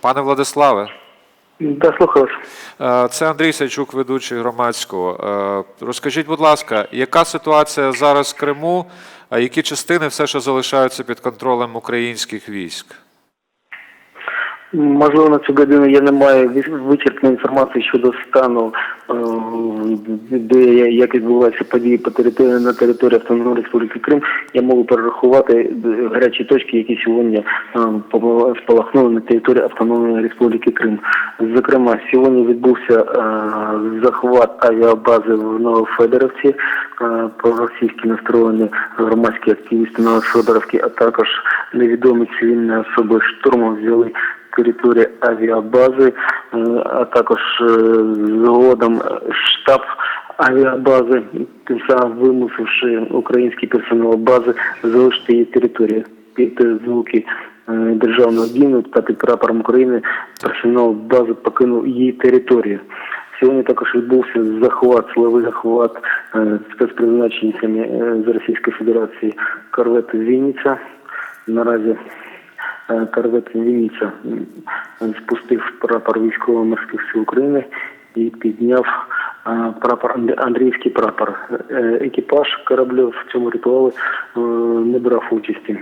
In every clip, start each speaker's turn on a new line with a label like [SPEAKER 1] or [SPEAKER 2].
[SPEAKER 1] Пане Владиславе,
[SPEAKER 2] Да, слухаю вас.
[SPEAKER 1] е, це Андрій Сайчук, ведучий громадського. Е, Розкажіть, будь ласка, яка ситуація зараз в Криму, а які частини все ще залишаються під контролем українських військ?
[SPEAKER 2] Можливо, на цю годину я не маю вичерпної інформації щодо стану, е, де як відбуваються події по території на території Автономної Республіки Крим. Я можу перерахувати е, гарячі точки, які сьогодні е, спалахнули на території Автономної Республіки Крим. Зокрема, сьогодні відбувся захват авіабази в Новофедоровці. Проросійські настроєні громадські активісти Новофедоровські, а також невідомі цивільні особи штурмом взяли території авіабази, е, а також е, згодом штаб авіабази, тим самим вимусивши український персонал бази залишити її територію. Під звуки е, державного гімну та під прапором України персонал бази покинув її територію. Сьогодні також відбувся захват, силовий захват спецпризначенцями з Російської Федерації корвети Вінниця. Наразі корвет Вінниця спустив прапор військово-морських сил України і підняв е, прапор Анд- Андріївський прапор. Е, Екіпаж корабля в цьому ритуалі е, не брав участі.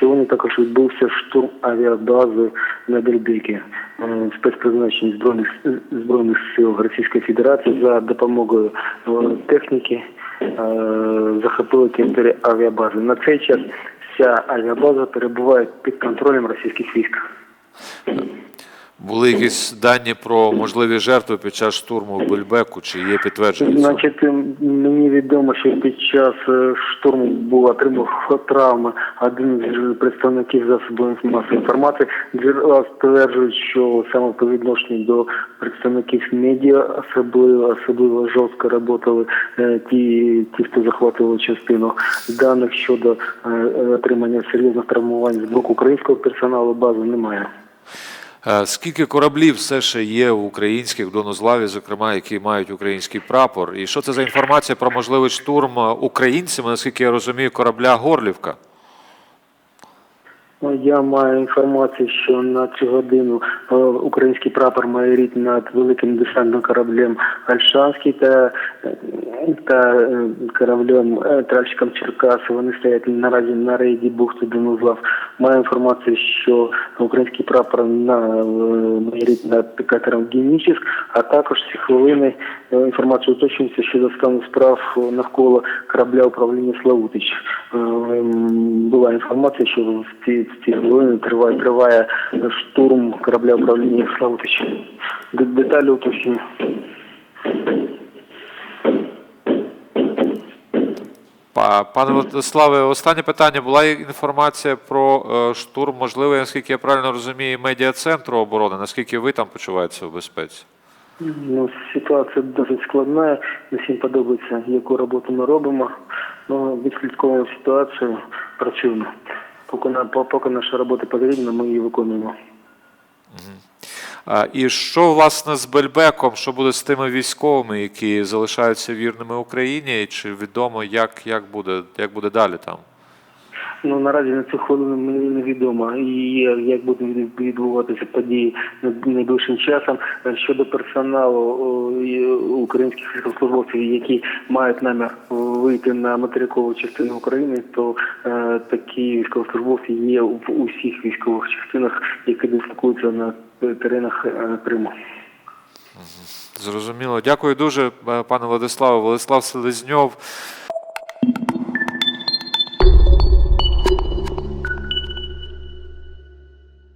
[SPEAKER 2] Сьогодні також відбувся штурм авіабази на Бельбекі. Е, Спецпризначення збройних збройних сил Російської Федерації за допомогою е, техніки е, захопили територію авіабази. На цей час вся авіабаза перебуває під контролем російських військ.
[SPEAKER 1] Були якісь дані про можливі жертви під час штурму в Бельбеку, чи є підтвердження?
[SPEAKER 2] Значить, мені відомо, що під час е, штурму був отримав травми один з представників засобів масової інформації. Джерела стверджують, що саме по відношенню до представників медіа особливо особливо жорстко працювали е, ті, ті, хто захватували частину даних щодо е, отримання серйозних травмувань з боку українського персоналу бази немає.
[SPEAKER 1] Е, Скільки кораблів все ще є в українських Донузлаві, зокрема, які мають український прапор? І що це за інформація про можливий штурм е, українцями, наскільки я розумію, корабля Горлівка?
[SPEAKER 2] Ну, Я маю інформацію, що на цю годину е, український прапор має рід над великим десантним кораблем Альшанський та, та е, кораблем е, тральщиком Черкас. Вони стоять наразі на рейді бухти Донузлав. Маю інформацію, що український прапор на має рід над катером Генічіс, а також ці хвилини інформація уточнюється щодо стану справ навколо корабля управління Славутич. Була інформація, що в ці, в ці триває, триває штурм корабля управління Славутич. Деталі уточнюю.
[SPEAKER 1] Пане Владиславе, останнє питання. Була інформація про е, штурм, можливо, наскільки я правильно розумію, медіа-центру оборони. Наскільки ви там почуваєтеся в безпеці?
[SPEAKER 2] Ну, ситуація досить складна. Не всім подобається, яку роботу ми робимо. Ну, відслідковуємо ситуацію працюємо. Поки, на- по- поки наша робота потрібна, ми її виконуємо.
[SPEAKER 1] І що власне з Бельбеком? Що буде з тими військовими, які залишаються вірними Україні? Чи відомо, як, як буде як буде далі там?
[SPEAKER 2] Ну наразі на цю хвилину мені невідомо і як будуть відбуватися події найближчим часом. Е, Щодо персоналу українських військовослужбовців, які мають намір вийти на материкову частину України, то е, такі військовослужбовці є в усіх військових частинах, які дислокуються на теренах е, Криму.
[SPEAKER 1] Зрозуміло. Дякую дуже, е, пане Владиславе. Владислав Селезньов.